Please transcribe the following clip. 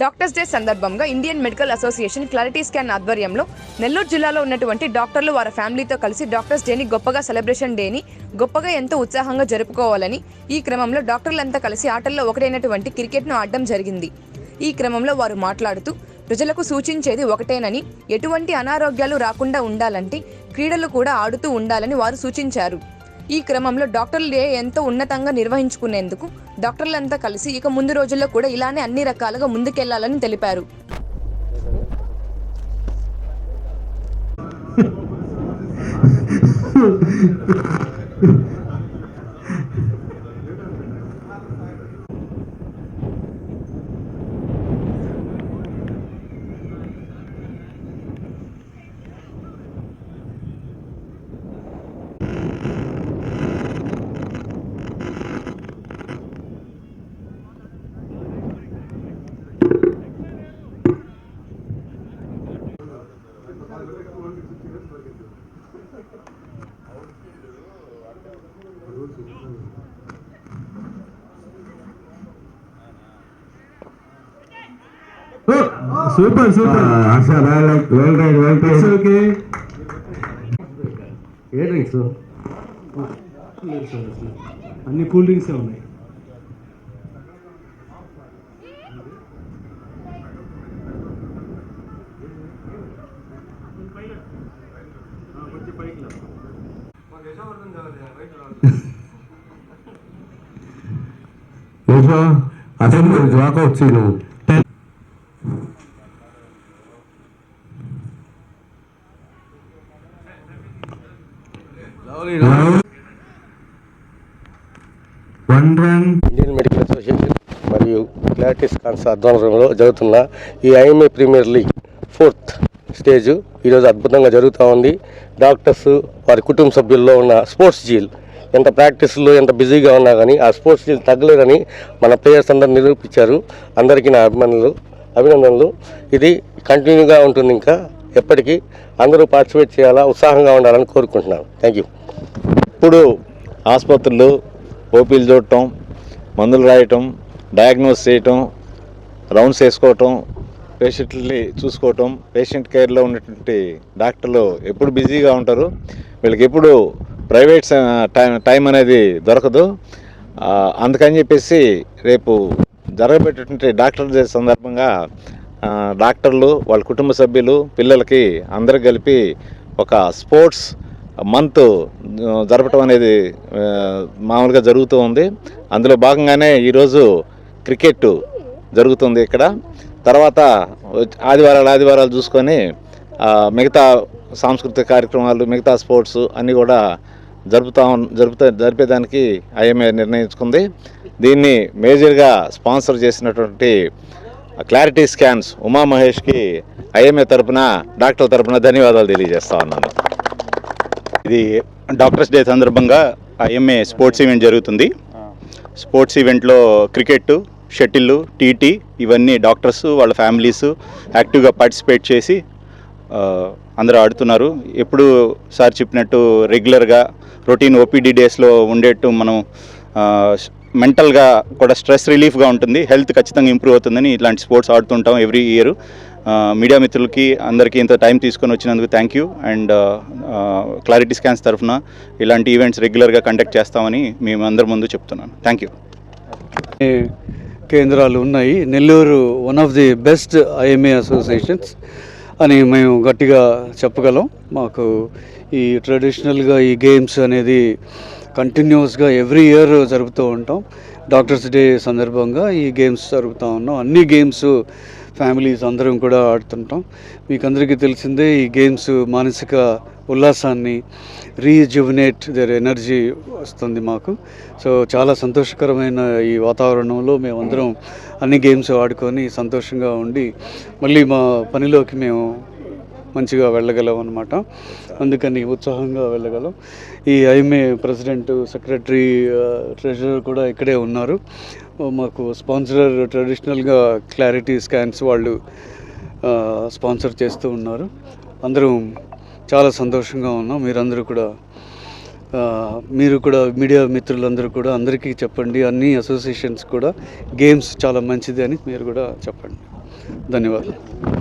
Doctors day సందర్భంగా Indian medical association clarity scan ఆధ్వర్యంలో నెల్లూరు జిల్లాలో ఉన్నటువంటి డాక్టర్లు వారి ఫ్యామిలీతో కలిసి డాక్టర్స్ డేని గొప్పగా సెలబ్రేషన్ డేని గొప్పగా ఎంతో ఉత్సాహంగా జరుపుకోవాలని ఈ క్రమంలో డాక్టర్లంతా కలిసి ఆటల్లో ఒకటైనటువంటి క్రికెట్ను ఆడడం జరిగింది. ఈ క్రమంలో వారు మాట్లాడుతూ ప్రజలకు సూచించేది ఒకటేనని ఎటువంటి అనారోగ్యాలు రాకుండా ఉండాలంటే క్రీడలు కూడా ఆడుతూ ఉండాలని వారు సూచించారు. ఈ క్రమంలో డాక్టర్లు ఎంతో ఉన్నతంగా నిర్వహించుకునేందుకు డాక్టర్లంతా కలిసి ఇక ముందు రోజుల్లో కూడా ఇలానే అన్ని రకాలుగా ముందుకెళ్ళాలని తెలిపారు. Super super. right, well it's played. Okay A drinks? అన్ని కూల్ డ్రింక్స్ ఉన్నాయి. యశో అసెంబ్లీ వాకౌట్ సీ నువ్వు. ఇండియన్ మెడికల్ అసోసియేషన్ మరియు క్లారిటీస్ కాన్స్ ఆధ్వర్యంలో జరుగుతున్న ఈ IMA premier league fourth stage ఈరోజు అద్భుతంగా జరుగుతూ ఉంది. డాక్టర్స్ వారి కుటుంబ సభ్యుల్లో ఉన్న స్పోర్ట్స్ జీల్ ఎంత ప్రాక్టీస్లో ఎంత బిజీగా ఉన్నా కానీ ఆ స్పోర్ట్స్ జీల్ తగ్గలేదని మన ప్లేయర్స్ అందరూ నిరూపించారు. అందరికీ నా అభిమానులు అభినందనలు. ఇది కంటిన్యూగా ఉంటుంది ఇంకా ఎప్పటికీ అందరూ పార్టిసిపేట్ చేయాలా ఉత్సాహంగా ఉండాలని కోరుకుంటున్నాను. థ్యాంక్ యూ ఇప్పుడు ఆసుపత్రులు ఓపీలు చూడటం మందులు రాయటం డయాగ్నోస్ చేయటం రౌండ్స్ వేసుకోవటం పేషెంట్ని చూసుకోవటం పేషెంట్ కేర్లో ఉన్నటువంటి డాక్టర్లు ఎప్పుడు బిజీగా ఉంటారు వీళ్ళకి ఎప్పుడు ప్రైవేట్ టైం టైం అనేది దొరకదు. అందుకని చెప్పేసి రేపు జరగబెట్టేటువంటి డాక్టర్ డే సందర్భంగా డాక్టర్లు వాళ్ళ కుటుంబ సభ్యులు పిల్లలకి అందరూ కలిపి ఒక స్పోర్ట్స్ మంత్ జరపటం అనేది మామూలుగా జరుగుతూ ఉంది. అందులో భాగంగానే ఈరోజు క్రికెట్ జరుగుతుంది ఇక్కడ. తర్వాత ఆదివారాలు ఆదివారాలు చూసుకొని మిగతా సాంస్కృతిక కార్యక్రమాలు మిగతా స్పోర్ట్స్ అన్నీ కూడా జరుపుతా జరుపుతా జరిపేదానికి ఐఎంఏ నిర్ణయించుకుంది. దీన్ని మేజర్గా స్పాన్సర్ చేసినటువంటి క్లారిటీ స్కాన్స్ ఉమా మహేష్కి ఐఎంఏ తరపున డాక్టర్ తరపున ధన్యవాదాలు తెలియజేస్తా ఉన్నాను. ఇది డాక్టర్స్ డే సందర్భంగా ఐఎంఏ స్పోర్ట్స్ ఈవెంట్ జరుగుతుంది. స్పోర్ట్స్ ఈవెంట్లో క్రికెట్ షటిల్ టీటీ ఇవన్నీ డాక్టర్స్ వాళ్ళ ఫ్యామిలీస్ యాక్టివ్గా పార్టిసిపేట్ చేసి అందరూ ఆడుతున్నారు. ఎప్పుడు సార్ చెప్పినట్టు రెగ్యులర్గా రొటీన్ ఓపీడీ డేస్లో ఉండేట్టు మనం మెంటల్గా కూడా స్ట్రెస్ రిలీఫ్గా ఉంటుంది. హెల్త్ ఖచ్చితంగా ఇంప్రూవ్ అవుతుందని ఇలాంటి స్పోర్ట్స్ ఆడుతుంటాం ఎవ్రీ ఇయర్. మీడియా మిత్రులకి అందరికీ ఇంత టైం తీసుకొని వచ్చినందుకు thank you and clarity scans తరఫున ఇలాంటి ఈవెంట్స్ రెగ్యులర్గా కండక్ట్ చేస్తామని మేము అందరి ముందు చెప్తున్నాను. థ్యాంక్ యూ కేంద్రాలు ఉన్నాయి. Nellore one of the best IMA associations అని మేము గట్టిగా చెప్పగలం. మాకు ఈ ట్రెడిషనల్గా ఈ గేమ్స్ అనేది కంటిన్యూస్గా ఎవ్రీ ఇయర్ జరుపుతూ ఉంటాం. డాక్టర్స్ డే సందర్భంగా ఈ గేమ్స్ జరుపుతూ ఉన్నాం. అన్ని గేమ్స్ ఫ్యామిలీస్ అందరం కూడా ఆడుతుంటాం. మీకు అందరికీ తెలిసిందే ఈ గేమ్స్ మానసిక ఉల్లాసాన్ని రీజువినేట్ దర్ ఎనర్జీ వస్తుంది మాకు. సో చాలా సంతోషకరమైన ఈ వాతావరణంలో మేమందరం అన్ని గేమ్స్ ఆడుకొని సంతోషంగా ఉండి మళ్ళీ మా పనిలోకి మేము మంచిగా వెళ్ళగలం అనమాట అందుకని ఉత్సాహంగా వెళ్ళగలం. ఈ ఐఎంఏ ప్రెసిడెంట్ సెక్రటరీ ట్రెజరర్ కూడా ఇక్కడే ఉన్నారు. మాకు స్పాన్సరర్ ట్రెడిషనల్గా క్లారిటీ స్కాన్స్ వాళ్ళు స్పాన్సర్ చేస్తూ ఉన్నారు. అందరం చాలా సంతోషంగా ఉన్నాం. మీరందరూ కూడా మీరు కూడా మీడియా మిత్రులందరూ కూడా అందరికీ చెప్పండి. అన్ని అసోసియేషన్స్ కూడా గేమ్స్ చాలా మంచిది అని మీరు కూడా చెప్పండి. ధన్యవాదాలు.